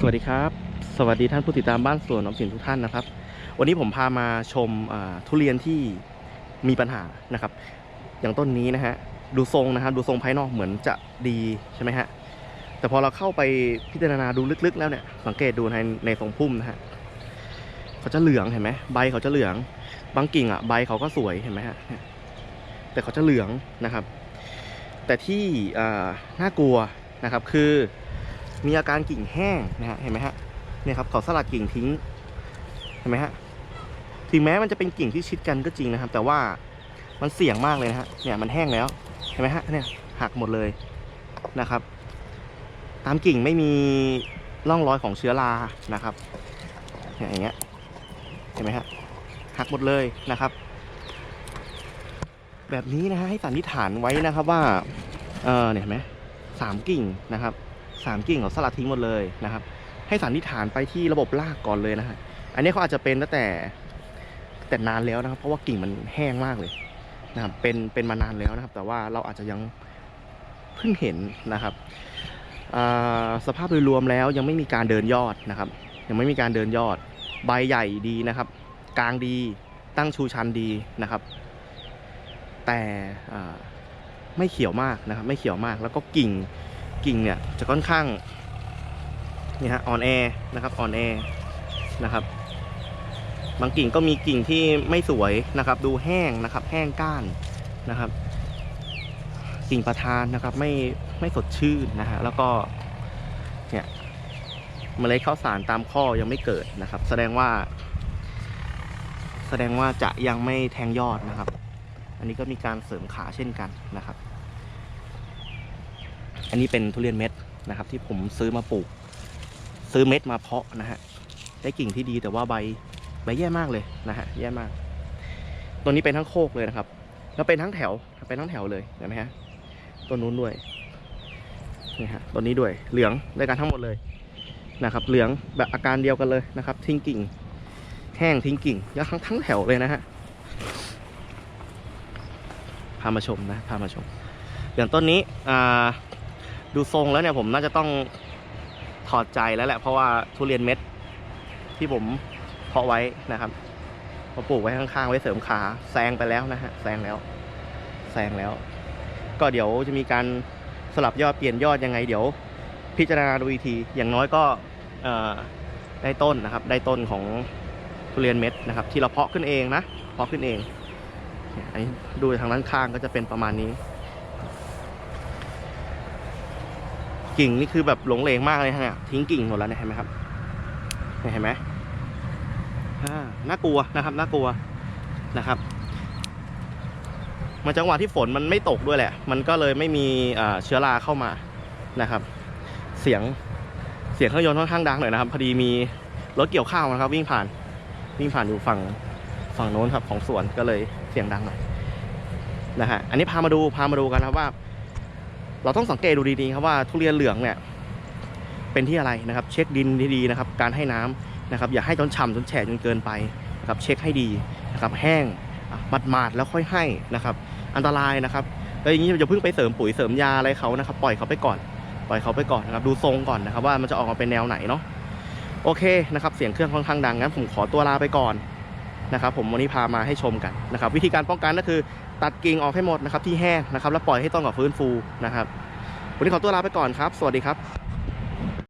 สวัสดีครับ สวัสดีท่านผู้ติดตามบ้านสวนน้อมสินทุกท่านนะครับ วันนี้ผมพามาชมทุเรียนที่มีปัญหานะครับ อย่างต้นนี้นะฮะดูทรงนะครับดูทรงภายนอกเหมือนจะดีใช่ไหมฮะแต่พอเราเข้าไปพิจารณาดูลึกๆ แล้วเนี่ยสังเกตดูในในทรงพุ่มนะฮะเขาจะเหลืองเห็นไหมใบเขาจะเหลือง บางกิ่งอะใบเขาก็สวยเห็นไหมฮะแต่เขาจะเหลืองนะครับ แต่ที่น่ากลัวนะครับคือ มีอาการกิ่งแห้งนะฮะเห็นไหมฮะเนี่ยครับเขาสลัดกิ่งทิ้งเห็นไหมฮะถึงแม้มันจะเป็นกิ่งที่ชิดกันก็จริงนะครับ แต่ว่ามันเสี่ยงมากเลยนะฮะเนี่ยมันแห้งแล้วเห็นไหมฮะเนี่ยหักหมดเลยนะครับ ตามกิ่งไม่มีร่องรอยของเชื้อรานะครับเนี่ยอย่างเงี้ยเห็นไหมฮะหักหมดเลยนะครับ แบบนี้นะฮะให้สันนิษฐานไว้นะครับว่าเออเนี่ยเห็นไหมสามกิ่งนะครับ สามกิ่งเขาสลัดทิ้งหมดเลยนะครับ ให้สันนิษฐานไปที่ระบบรากก่อนเลยนะฮะอันนี้เขาอาจจะเป็นตั้งแต่แต่นานแล้วนะครับ เพราะว่ากิ่งมันแห้งมากเลยนะครับเป็นเป็นมานานแล้วนะครับ แต่ว่าเราอาจจะยังเพิ่งเห็นนะครับสภาพโดยรวมแล้วยังไม่มีการเดินยอดนะครับ ยังไม่มีการเดินยอด ใบใหญ่ดีนะครับ กลางดีตั้งชูชันดีนะครับ แต่ไม่เขียวมากนะครับ ไม่เขียวมากแล้วก็กิ่ง กิ่งเนี่ยจะค่อนข้างนี่ฮะอ่อนแอนะครับอ่อนแอนะครับ บางกิ่งก็มีกิ่งที่ไม่สวยนะครับ ดูแห้งนะครับ แห้งก้านนะครับ กิ่งประธานนะครับ ไม่ไม่สดชื่นนะฮะแล้วก็เนี่ยเมล็ดข้าวสารตามข้อยังไม่เกิดนะครับ แสดงว่า แสดงว่าจะยังไม่แทงยอดนะครับ อันนี้ก็มีการเสริมขาเช่นกันนะครับ อันนี้เป็นทุเรียนเม็ดนะครับ ที่ผมซื้อมาปลูก ซื้อเม็ดมาเพาะนะฮะได้กิ่งที่ดีแต่ว่าใบใบแย่มากเลยนะฮะแย่มาก ตัวนี้เป็นทั้งโคกเลยนะครับ แล้วเป็นทั้งแถวเป็นทั้งแถวเลยเห็นไหมฮะตัวนู้นด้วยนี่ฮะตัวนี้ด้วยเหลืองด้วยกันทั้งหมดเลยนะครับ เหลืองแบบอาการเดียวกันเลยนะครับ ทิ้งกิ่ง แห้งทิ้งกิ่งแล้วทั้งทั้งแถวเลยนะฮะพามาชมนะพามาชมอย่างต้นนี้อ่า ดูทรงแล้วเนี่ยผมน่าจะต้องถอดใจแล้วแหละเพราะว่าทุเรียนเม็ดที่ผมเพาะไว้นะครับมาปลูกไว้ข้างๆไว้เสริมขาแซงไปแล้วนะฮะแซงแล้วแซงแล้ว ก็เดี๋ยวจะมีการสลับยอดเปลี่ยนยอดยังไง เดี๋ยว พิจารณาดูอีกทีอย่างน้อยก็เอ่อได้ต้นนะครับ ได้ต้นของทุเรียนเม็ดนะครับ ที่เราเพาะขึ้นเองนะเพาะขึ้นเองอันนี้ดูทางด้านข้างก็จะเป็นประมาณนี้ กิ่งนี่คือแบบหลงเหลงมากเลยฮะทิ้งกิ่งหมดแล้วเนี่ยเห็นไหมครับเห็นไหมน่ากลัวนะครับน่ากลัวนะครับมาจังหวะที่ฝนมันไม่ตกด้วยแหละ มันก็เลยไม่มีเชื้อราเข้ามานะครับ เสียงเสียงเครื่องยนต์ค่อนข้างดังหน่อยนะครับ พอดีมีรถเกี่ยวข้าวนะครับ วิ่งผ่านวิ่งผ่านอยู่ฝั่งฝั่งโน้นครับของสวนก็เลยเสียงดังหน่อยนะฮะอันนี้พามาดูพามาดูกันนะว่า เราต้องสังเกตดูดีๆครับว่าทุเรียนเหลืองเนี่ยเป็นที่อะไรนะครับ เช็คดินดีๆนะครับ การให้น้ำนะครับ อย่าให้จนฉ่ำจนแฉะจนเกินไปนะครับเช็คให้ดีนะครับแห้งมัดมาดๆแล้วค่อยให้นะครับ อันตรายนะครับแล้วอย่างนี้อย่าเพิ่งไปเสริมปุ๋ยเสริมยาอะไรเขานะครับปล่อยเขาไปก่อน ปล่อยเขาไปก่อนนะครับ ดูทรงก่อนนะครับ ว่ามันจะออกมาเป็นแนวไหนเนาะโอเคนะครับ เสียงเครื่องค่อนข้างดังงั้นผมขอตัวลาไปก่อน นะครับผมวันนี้พามาให้ชมกันนะครับวิธีการป้องกันก็คือตัดกิ่งออกให้หมดนะครับที่แห้งนะครับแล้วปล่อยให้ต้นกับฟื้นฟูนะครับวันนี้ขอตัวลาไปก่อนครับ สวัสดีครับ